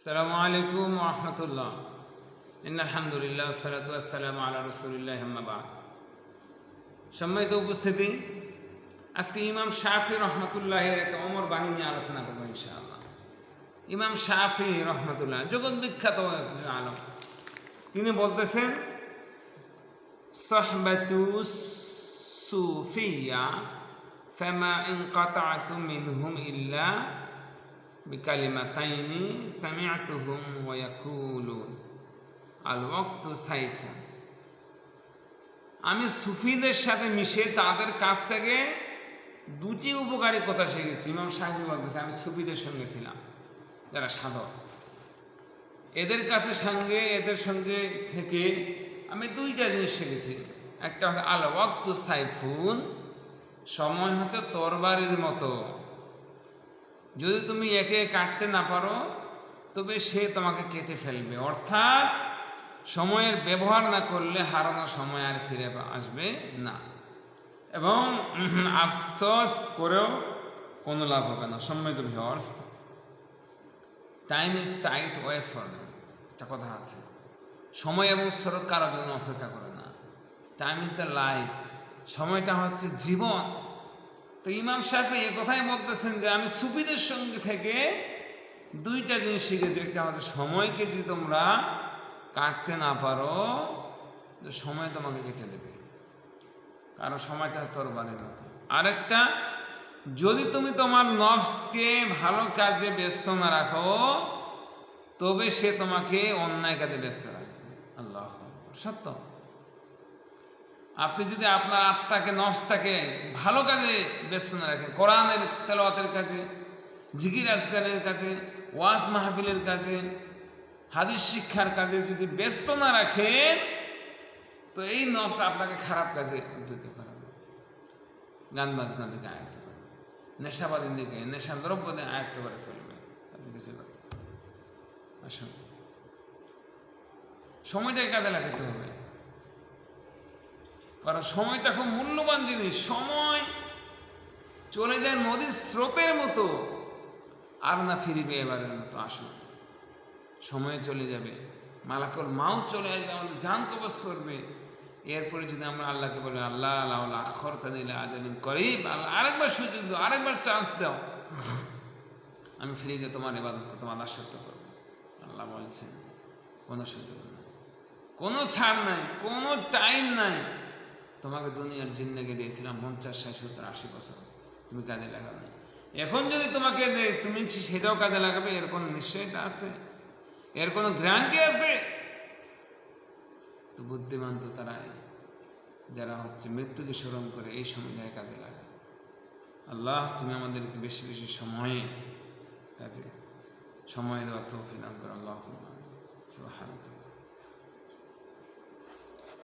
আসসালামু আলাইকুম রহমতুল্লাহ। আলহামদুলিল্লাহ, সালাতু আসসালাম আল্লাহ রসুলিল্লাহ আহমাবাদ সম্মানিত উপস্থিতি, আজকে ইমাম শাফি রহমতুল্লাহের একটা অমর বাহিনী আলোচনা করব ইনশাআল্লাহ। ইমাম শাফি রহমতুল্লাহ জগৎ বিখ্যাত একজন আলম। তিনি বলতেছেন, সহবাতু সুফিয়া, ফেমা ইনকাতাতু মিনহুম ইল্লা বিকালিমাতাইনি সামিআতুহুম ওয়া ইয়াকুলুন আল ওয়াক্তু সাইফুন আমি সুফিদের সাথে মিশে তাদের কাছ থেকে দুটি উপকারী কথা শিখেছি। ইমাম সাহেব বলতেছে, আমি সুফিদের সঙ্গে ছিলাম, যারা সাধক। এদের কাছে সঙ্গে, এদের সঙ্গে থেকে আমি দুইটা জিনিস শিখেছি। একটা হচ্ছে আল ওয়াক্তু সাইফুন, সময় হচ্ছে তরবারির মতো। যদি তুমি একে কাটতে না পারো, তবে সে তোমাকে কেটে ফেলবে। অর্থাৎ সময়ের ব্যবহার না করলে হারানো সময় আর ফিরে আসবে না। এবং আফসোস করেও কোনো লাভ হবে না। সম্মিত viewers time is tide wait for একটা কথা আছে। সময় এবং স্রোত কারোর জন্য অপেক্ষা করে না। টাইম ইজ দ্য লাইফ সময়টা হচ্ছে জীবন। তো ইমাম সাহেব এ কথাই বলতেছেন যে আমি সুফিদের সঙ্গে থেকে দুইটা জিনিস শিখেছি। একটা হচ্ছে সময়কে যদি তোমরা কাটতে না পারো তো সময় তোমাকে কেটে দেবে। কারণ সময়টা তোর বাড়ির মতো। আরেকটা, যদি তুমি তোমার নফসকে ভালো কাজে ব্যস্ত না রাখো, তবে সে তোমাকে অন্যায় কাজে ব্যস্ত রাখবে। আল্লাহ সত্য? আপনি যদি আপনার আত্মাকে, নফসটাকে ভালো কাজে ব্যস্ত না রাখেন, কোরআনের তেলাওয়াতের কাজে, জিকির আজগারের কাজে, ওয়াজ মাহফিলের কাজে, হাদিস শিক্ষার কাজে যদি ব্যস্ত না রাখেন, তো এই নফস আপনাকে খারাপ কাজে উদ্বুদ্ধ করাবে গান বাজনা দিকে আয়ত্ত করবে। নেশাবাদীর দিকে নেশা দ্রব্য দিয়ে আয়ত্ত করে ফেলবে। আপনি কিছু আসুন। সময়টাকে কাজে লাগাতে হবে। কারণ সময়টা খুব মূল্যবান জিনিস, সময়। চলে যায় নদীর স্রোতের মতো। আর না ফিরিবে এবারের মতো আসুন। সময় চলে যাবে। মালাকল মাও চলে আসবে, আমাদের জান কবচ করবে। এরপরে যদি আমরা আল্লাহকে বলি, আল্লাহ আল্লাহ আখর দিলে আজাদিন করিব। আল্লাহ আরেকবার সুযোগ দাও, আরেকবার চান্স দাও। আমি ফিরে গিয়ে তোমার এবাদত তোমার দাসত্ব করব। আল্লাহ বলছেন, কোনো সুযোগ নাই। কোনো ছাড় নাই, কোনো টাইম নাই। তোমাকে দুনিয়ার জিন্দগি দিয়েছিলাম পঞ্চাশ, ষাট, সত্তর, আশি বছর। তুমি কাজে লাগাবে এখন যদি তোমাকে তুমি সেটাও কাজে লাগাবে, এর কোনো নিশ্চয়তা আছে? এর কোনো গ্যারান্টি আছে? তো বুদ্ধিমান তো তারাই, যারা হচ্ছে মৃত্যুকে স্মরণ করে এই সময়টায় কাজে লাগায়। আল্লাহ, তুমি আমাদেরকে বেশি বেশি সময়ে কাজে সময় দেওয়ার তৌফিক দান করো। আল্লাহ সুবহানাল্লাহ।